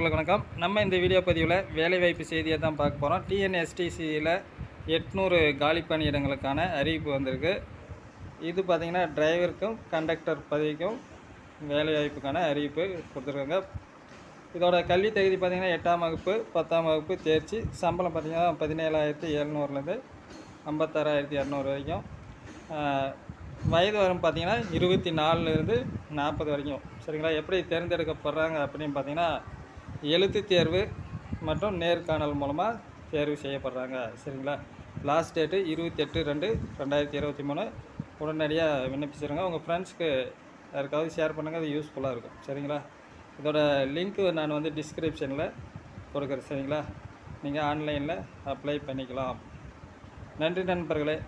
வணக்கம். நம்ம இந்த வீடியோ பதிவில் வேலைவாய்ப்பு செய்தியை தான் பார்க்க போகிறோம் டிஎன்எஸ்டிசியில் எட்நூறு காலி பணியிடங்களுக்கான அறிவிப்பு வந்திருக்கு. இது பார்த்திங்கன்னா டிரைவருக்கும் கண்டக்டர் பதவிக்கும் வேலைவாய்ப்புக்கான அறிவிப்பு கொடுத்துருக்காங்க. இதோட கல்வி தகுதி பார்த்திங்கன்னா எட்டாம் வகுப்பு பத்தாம் வகுப்பு தேர்ச்சி சம்பளம் பார்த்திங்கன்னா பதினேழாயிரத்தி எழுநூறுலேருந்து ஐம்பத்தாறாயிரத்தி இரநூறு வரைக்கும். வயது வரும் பார்த்திங்கன்னா இருபத்தி நாலுலேருந்து நாற்பது வரைக்கும். சரிங்களா? எப்படி தேர்ந்தெடுக்கப்படுறாங்க அப்படின்னு பார்த்தீங்கன்னா எழுத்து தேர்வு மற்றும் நேர்காணல் மூலமாக தேர்வு செய்யப்படுறாங்க. சரிங்களா? லாஸ்ட் டேட்டு இருபத்தெட்டு ரெண்டு ரெண்டாயிரத்தி இருபத்தி மூணு. உடனடியாக விண்ணப்பிச்சிருங்க. உங்கள் ஃப்ரெண்ட்ஸ்க்கு யாருக்காவது ஷேர் பண்ணுங்கள் அது யூஸ்ஃபுல்லாக இருக்கும். சரிங்களா? இதோட லிங்க்கு நான் வந்து டிஸ்கிரிப்ஷனில் கொடுக்குறேன். சரிங்களா? நீங்கள் ஆன்லைனில் அப்ளை பண்ணிக்கலாம். நன்றி நண்பர்களே.